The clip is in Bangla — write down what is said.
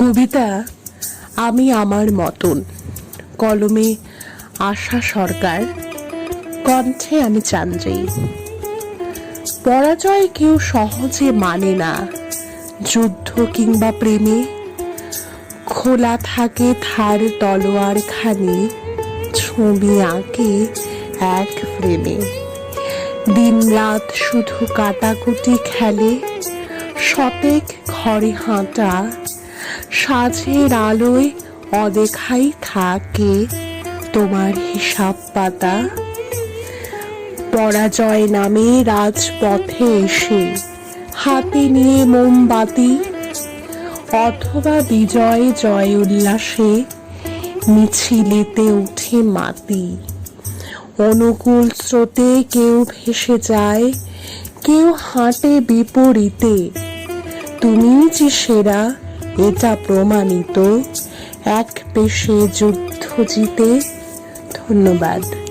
কবিতা আমি আমার মতন। কলমে আশা সরকার, কণ্ঠে আমি চান্দ্রেই পরাজয় কেউ সহজে মানে না। যুদ্ধ কিংবা প্রেমে খোলা থাকে থার তলোয়ার খানি, ছবি আঁকে এক ফ্রেমে দিন রাত শুধু কাটাকুটি খেলে, শতেক ঘরে হাঁটা সাজের আলোয় অদেখাই থাকে তোমার হিসাব পাতা। পরাজয় নামে রাজপথে এসে হাতে নিয়ে মোমবাতি, অথবা বিজয় জয় উল্লাসে মিছিলেতে উঠে মাতি। অনুকূল স্রোতে কেউ ভেসে যায়, কেউ হাঁটে বিপরীতে। তুমি যে সেরা এটা প্রমাণিত। এক পেশে যুদ্ধ জিতে ধন্যবাদ।